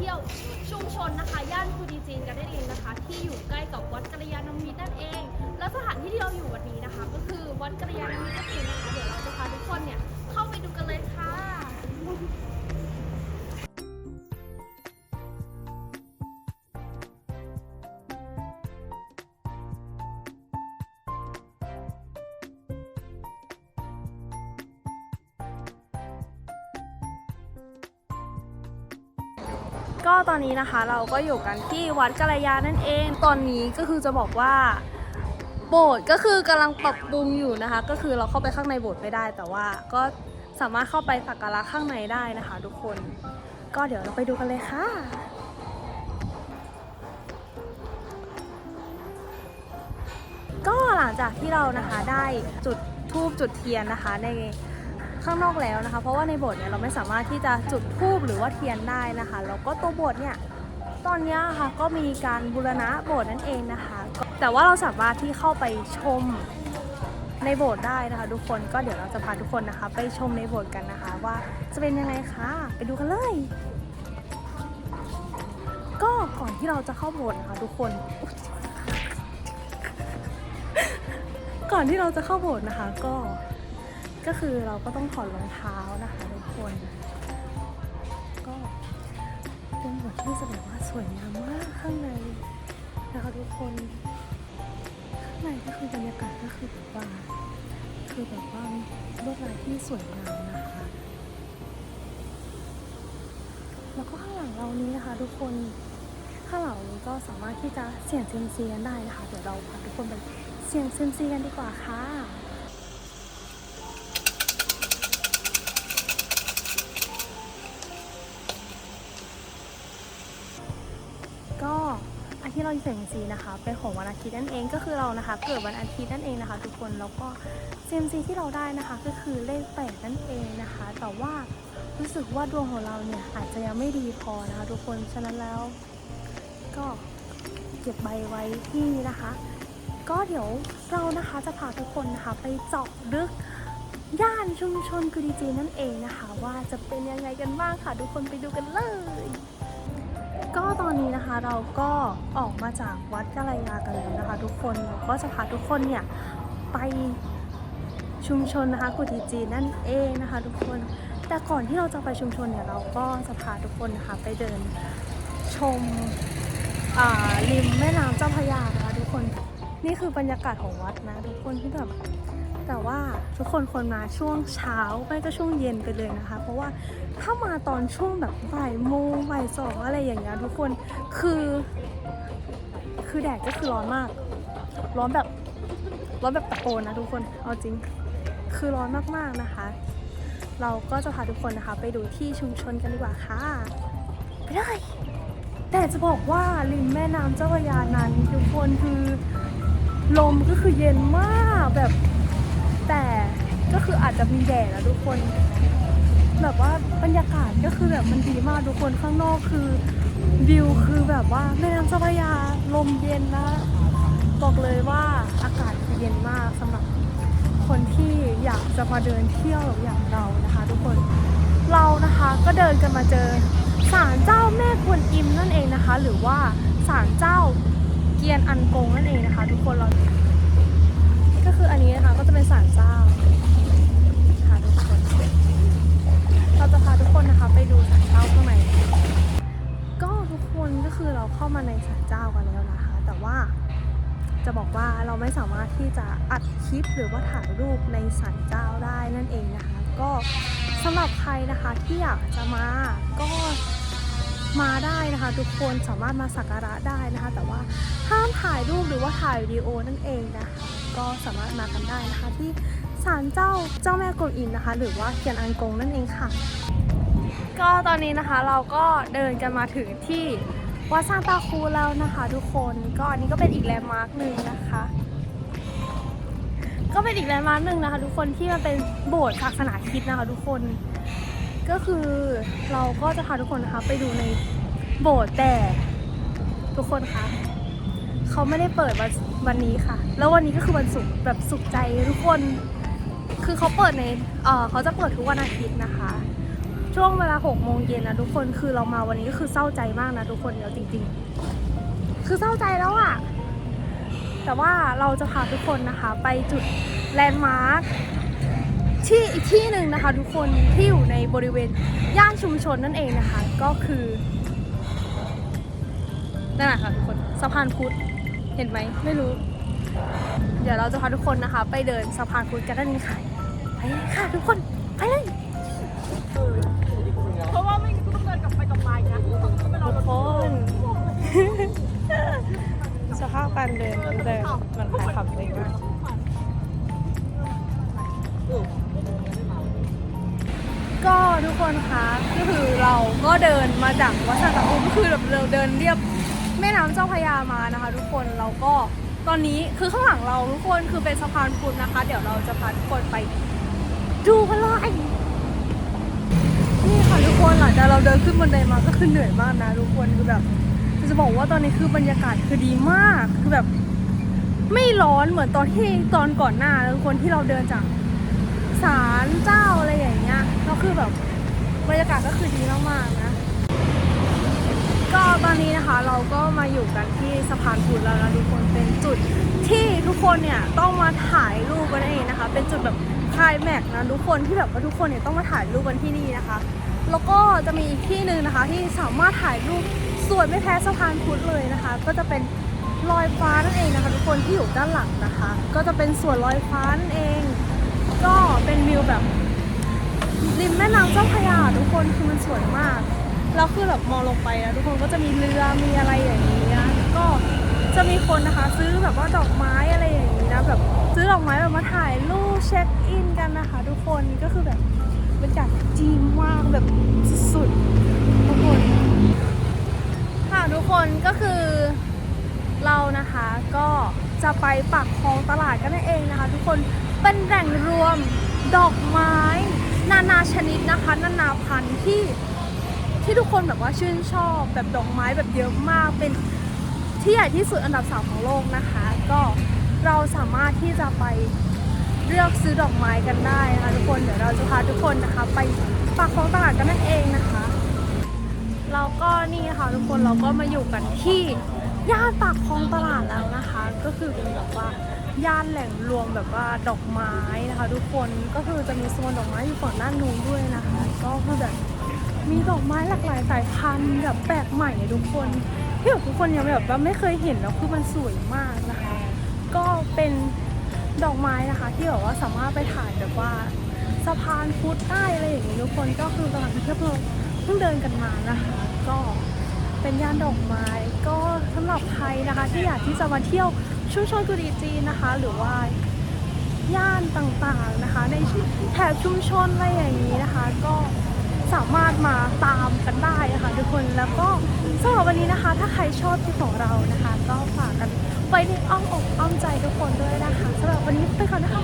ที่ยวชุมชนนะคะ ย่านคูดีจีนกันได้เองนะคะ ที่อยู่ใกล้กับวัดกัลยาณมิตรนั่นเอง และสถานที่ที่เราอยู่วันนี้นะคะ ก็คือวัดกัลยาณมิตรนั่นเองนะคะเดี๋ยวเราจะพาทุกคนเนี่ยเข้าไปดูกันเลยค่ะ ก็ตอนนี้นะคะเราก็อยู่กันที่วัดกัลยานั่นเอง ตอนนี้ก็คือจะบอกว่าโบสถ์ก็คือกำลังปรับปรุงอยู่นะคะ ก็คือเราเข้าไปข้างในโบสถ์ไม่ได้ แต่ว่าก็สามารถเข้าไปสักการะข้างในได้นะคะ ทุกคน ก็เดี๋ยวเราไปดูกันเลยค่ะก็หลังจากที่เรานะคะได้จุดทูบจุดเทียนนะคะใน ข้างนอกแล้วนะคะ เพราะว่าในโบสถ์เนี่ยเราไม่สามารถที่จะจุดทูบหรือว่าเทียนได้นะคะแล้วก็ตัวโบสถ์เนี่ยตอนนี้ค่ะก็มีการบูรณะโบสถ์นั่นเองนะคะ แต่ว่าเราสามารถที่เข้าไปชมในโบสถ์ได้นะคะ ทุกคนก็เดี๋ยวเราจะพาทุกคนนะคะ ไปชมในโบสถ์กันนะคะ ว่าจะเป็นยังไงคะไปดูกันเลย ก็ก่อนที่เราจะเข้าโบสถ์นะคะทุกคนก่อนที่เราจะเข้าโบสถ์นะคะ ก็ ก็คือเราก็ต้องถอดรองเท้านะคะทุกคน ก็เป็นโบสถ์ที่จะบอกว่าสวยงามมากข้างในนะคะทุกคน ข้างในก็คือบรรยากาศก็คือแบบว่าคือแบบว่าลวดลายที่สวยงามนะคะ แล้วก็ข้างหลังเรานี้นะคะ ทุกคนข้างหลังนี้ก็สามารถที่จะเสี่ยงเซยมซีกันได้นะคะ เดี๋ยวเราพาทุกคนไปเสี่ยงเซยมซีกันดีกว่าค่ะ อันที่เราเสี่ยงซีนะคะ เป็นของวันอาทิตย์นั่นเองก็คือเรานะคะ เกิดวันอาทิตย์นั่นเองนะคะ ทุกคนแล้วก็เซยมซีที่เราได้นะคะก็คือเลขแปดนั่นเองนะคะ แต่ว่ารู้สึกว่าดวงของเราเนี่ยอาจจะยังไม่ดีพอนะคะ ทุกคนฉะนั้นแล้ว ก็เก็บใบไว้ที่นี่นะคะ ก็เดี๋ยวเรานะคะจะพาทุกคนนะคะไปเจาะลึกย่านชุมชนกุดีจีนั่นเองนะคะ ว่าจะเป็นยังไงกันบ้างค่ะ ทุกคนไปดูกันเลย ก็ตอนนี้นะคะเราก็ออกมาจากวัดกัลยากันแล้วนะคะ ทุกคนเราก็จะพาทุกคนเนี่ยไปชุมชนนะคะกุดีจีนนั่นเองนะคะ ทุกคนแต่ก่อนที่เราจะไปชุมชนเนี่ยเราก็จะพาทุกคนนะคะไปเดินชมริมแม่น้ำเจ้าพระยานะคะทุกคนนี่คือบรรยากาศของวัดนะ ทุกคนที่แบบ แต่ว่าทุกคนควรมาช่วงเช้าไม่ก็ช่วงเย็นไปเลยนะคะ เพราะว่าถ้ามาตอนช่วงแบบบ่ายโมงบ่ายสองอะไรอย่างเงี้ยทุกคนคือ คือแดดก็คือร้อนมาก ร้อนแบบร้อนแบบตะโกนนะทุกคนเอาจริง คือร้อนมากๆนะคะ เราก็จะพาทุกคนนะคะ ไปดูที่ชุมชนกันดีกว่าค่ะไปเลยแต่จะบอกว่าริมแม่น้ำเจ้าพระยานั้นทุกคนคือลมก็คือเย็นมากแบบ แต่ก็คืออาจจะมีแดดนะทุกคน แบบว่าบรรยากาศก็คือแบบมันดีมากทุกคนข้างนอกคือวิวคือแบบว่าแม่น้ำเจ้าพระยาลมเย็นนะบอกเลยว่าอากาศเย็นมากสำหรับคนที่อยากจะมาเดินเที่ยวอย่างเรานะคะ ทุกคนเรานะคะก็เดินกันมาเจอศาลเจ้าแม่กวนอิมนั่นเองนะคะ หรือว่าศาลเจ้าเกียนอันกงนั่นเองนะคะ ทุกคนเรา ไม่สามารถที่จะอัดคลิปหรือว่าถ่ายรูปในศาลเจ้าได้นั่นเองนะคะ ก็สำหรับใครนะคะที่อยากจะมาก็มาได้นะคะ ทุกคนสามารถมาสักการะได้นะคะ แต่ว่าห้ามถ่ายรูปหรือว่าถ่ายวิดีโอนั่นเองนะคะก็สามารถมากันได้นะคะที่ศาลเจ้าเจ้าแม่กวนอิมนะคะ หรือว่าเคียนอังกงนั่นเองค่ะ ก็ตอนนี้นะคะเราก็เดินกันมาถึงที่วัดซานตาคูแล้วนะคะ ทุกคนก็อันนี้ก็เป็นอีกแลนด์มาร์กหนึ่งนะคะ ก็เป็นอีกแลนด์มาร์กหนึ่งนะคะ ทุกคนที่มันเป็นโบสถ์ศาสนาคริดนะคะ ทุกคน ก็คือเราก็จะพาทุกคนนะคะไปดูในโบสถ์แต่ทุกคนคะเขาไม่ได้เปิดวันวันนี้ค่ะ แล้ววันนี้ก็คือวันศุกร์แบบสุขใจทุกคน คือเขาเปิดในเออเขาจะเปิดทุกวันอาทิตย์นะคะ ช่วงเวลา6โมงเย็นนะทุกคนคือเรามาวันนี้ก็คือเศร้าใจมากนะทุกคนเดี๋ยวจริง ๆ คือเศร้าใจแล้วอะ แต่ว่าเราจะพาทุกคนนะคะไปจุดแลนด์มาร์คที่อีกที่หนึ่งนะคะทุกคนที่อยู่ในบริเวณย่านชุมชนนั่นเองนะคะ ก็คือนั่นแหละค่ะทุกคนสะพานพุทธเห็นไหมไม่รู้ เดี๋ยวเราจะพาทุกคนนะคะ ไปเดินสะพานพุทธกันนั่นเองค่ะไปเลยค่ะทุกคนไปเลย การเดินเดินมันขายขับเองอะก็ทุกคนคะก็คือเราก็เดินมาจากวัดสันตะภูมิก็คือแบบเราเดินเรียบแม่น้ำเจ้าพระยามานะคะ ทุกคนเราก็ตอนนี้คือข้างหลังเราทุกคนคือเป็นสะพานพุทธนะคะ เดี๋ยวเราจะพาทุกคนไปดูกันเลยนี่ค่ะทุกคนหลังจากเราเดินขึ้นบันไดมาก็คือเหนื่อยมากนะทุกคนคือแบบ จะบอกว่าตอนนี้คือบรรยากาศคือดีมาก คือแบบไม่ร้อนเหมือนตอนที่ตอนก่อนหน้าทุกคนที่เราเดินจากศาลเจ้าอะไรอย่างเงี้ยก็คือแบบบรรยากาศก็คือดีมากๆนะ ก็ตอนนี้นะคะเราก็มาอยู่กันที่สะพานพุทธแล้วนะทุกคนเป็นจุดที่ทุกคนเนี่ยต้องมาถ่ายรูปกันเองนะคะ เป็นจุดแบบคลายแม็กซ์นะทุกคนที่แบบว่าทุกคนเนี่ยต้องมาถ่ายรูปกันที่นี่นะคะ แล้วก็จะมีอีกที่หนึ่งนะคะที่สามารถถ่ายรูป สวยไม่แพ้สะพานพุทธเลยนะคะ ก็จะเป็นลอยฟ้านั่นเองนะคะทุกคนที่อยู่ด้านหลังนะคะ ก็จะเป็นสวนลอยฟ้านั่นเอง ก็เป็นวิวแบบริมแม่น้ำเจ้าพระยาทุกคนคือมันสวยมากแล้วคือแบบมองลงไปนะทุกคนก็จะมีเรือมีอะไรอย่างนี้นะก็จะมีคนนะคะ ซื้อแบบว่าดอกไม้อะไรอย่างนี้นะแบบซื้อดอกไม้แบบมาถ่ายรูปเช็คอินกันนะคะ ทุกคนก็คือแบบบรรยากาศจีนมากแบบสุดๆทุกคน ค่ะทุกคนก็คือเรานะคะก็จะไปปักคลองตลาดกันนั่นเองนะคะ ทุกคนเป็นแหล่งรวมดอกไม้ นานาชนิดนะคะ นานาพันธุ์ที่ที่ทุกคนแบบว่าชื่นชอบแบบดอกไม้แบบเยอะมากเป็นที่ใหญ่ที่สุดอันดับสามของโลกนะคะ ก็เราสามารถที่จะไปเลือกซื้อดอกไม้กันได้นะคะทุกคนเดี๋ยวเราจะพาทุกคนนะคะ ไปปักคลองตลาดกันนั่นเองนะคะ นี่ค่ะทุกคนเราก็มาอยู่กันที่ย่านปากคลองตลาดแล้วนะคะ ก็คือเป็นแบบว่าย่านแหล่งรวมแบบว่าดอกไม้นะคะ ทุกคนก็คือจะมีโซนดอกไม้อยู่ฝั่งด้านนู้นด้วยนะคะ ก็คือแบบมีดอกไม้หลากหลายสายพันธุ์แบบแปลกใหม่ทุกคนที่แบบทุกคนยังแบบว่าไม่เคยเห็นแล้วคือมันสวยมากนะคะ ก็เป็นดอกไม้นะคะ ที่แบบว่าสามารถไปถ่ายแบบว่าสะพานพุทธได้อะไรอย่างนี้ทุกคนก็คือตลาดที่เทียบเราเพิ่งเดินกันมานะคะ ก็ เป็นย่านดอกไม้ ก็สำหรับใครนะคะที่อยากที่จะมาเที่ยวชุมชนกุดีจีนนะคะ หรือว่าย่านต่างๆนะคะ ในแถบชุมชนอะไรอย่างนี้นะคะ ก็สามารถมาตามกันได้นะคะทุกคนแล้วก็สำหรับวันนี้นะคะ ถ้าใครชอบที่ของเรานะคะ ก็ฝากกันไว้ในอ้อมอกอ้อมใจทุกคนด้วยนะคะสำหรับวันนี้ไปก่อนนะคะ